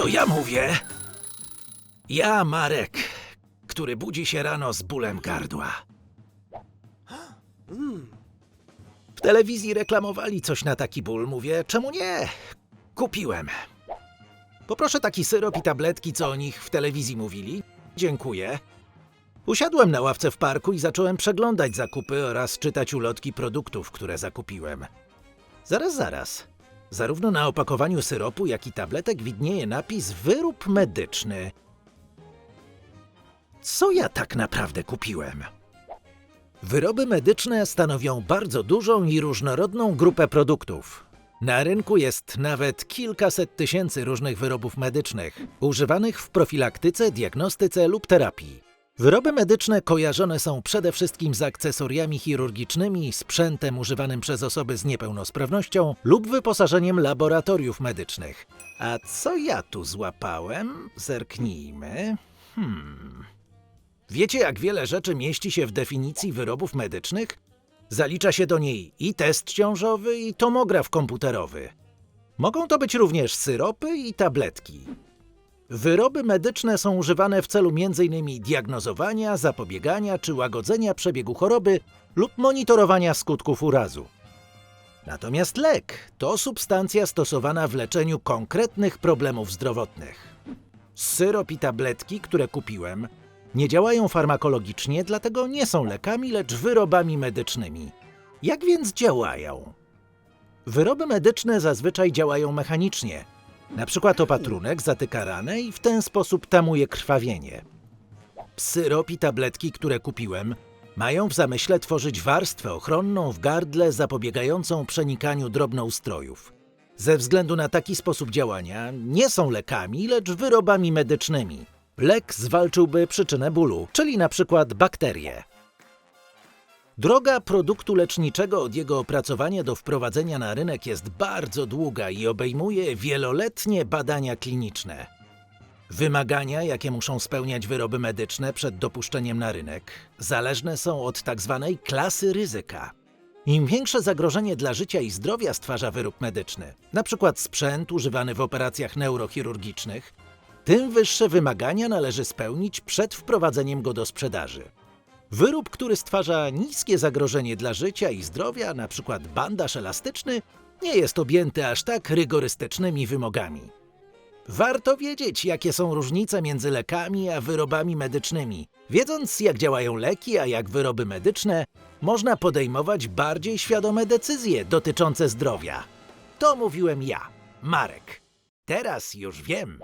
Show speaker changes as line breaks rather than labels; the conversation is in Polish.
To ja mówię. Ja, Marek, który budzi się rano z bólem gardła. W telewizji reklamowali coś na taki ból. Mówię, czemu nie? Kupiłem. Poproszę taki syrop i tabletki, co o nich w telewizji mówili. Dziękuję. Usiadłem na ławce w parku i zacząłem przeglądać zakupy oraz czytać ulotki produktów, które zakupiłem. Zaraz, zaraz. Zarówno na opakowaniu syropu, jak i tabletek widnieje napis wyrób medyczny. Co ja tak naprawdę kupiłem? Wyroby medyczne stanowią bardzo dużą i różnorodną grupę produktów. Na rynku jest nawet kilkaset tysięcy różnych wyrobów medycznych, używanych w profilaktyce, diagnostyce lub terapii. Wyroby medyczne kojarzone są przede wszystkim z akcesoriami chirurgicznymi, sprzętem używanym przez osoby z niepełnosprawnością lub wyposażeniem laboratoriów medycznych. A co ja tu złapałem? Zerknijmy. Hmm. Wiecie, jak wiele rzeczy mieści się w definicji wyrobów medycznych? Zalicza się do niej i test ciążowy, i tomograf komputerowy. Mogą to być również syropy i tabletki. Wyroby medyczne są używane w celu m.in. diagnozowania, zapobiegania czy łagodzenia przebiegu choroby lub monitorowania skutków urazu. Natomiast lek to substancja stosowana w leczeniu konkretnych problemów zdrowotnych. Syrop i tabletki, które kupiłem, nie działają farmakologicznie, dlatego nie są lekami, lecz wyrobami medycznymi. Jak więc działają? Wyroby medyczne zazwyczaj działają mechanicznie. Na przykład opatrunek zatyka ranę i w ten sposób tamuje krwawienie. Syrop i tabletki, które kupiłem, mają w zamyśle tworzyć warstwę ochronną w gardle zapobiegającą przenikaniu drobnoustrojów. Ze względu na taki sposób działania nie są lekami, lecz wyrobami medycznymi. Lek zwalczyłby przyczynę bólu, czyli na przykład bakterie. Droga produktu leczniczego od jego opracowania do wprowadzenia na rynek jest bardzo długa i obejmuje wieloletnie badania kliniczne. Wymagania, jakie muszą spełniać wyroby medyczne przed dopuszczeniem na rynek, zależne są od tzw. klasy ryzyka. Im większe zagrożenie dla życia i zdrowia stwarza wyrób medyczny, np. sprzęt używany w operacjach neurochirurgicznych, tym wyższe wymagania należy spełnić przed wprowadzeniem go do sprzedaży. Wyrób, który stwarza niskie zagrożenie dla życia i zdrowia, np. bandaż elastyczny, nie jest objęty aż tak rygorystycznymi wymogami. Warto wiedzieć, jakie są różnice między lekami a wyrobami medycznymi. Wiedząc, jak działają leki, a jak wyroby medyczne, można podejmować bardziej świadome decyzje dotyczące zdrowia. To mówiłem ja, Marek. Teraz już wiem.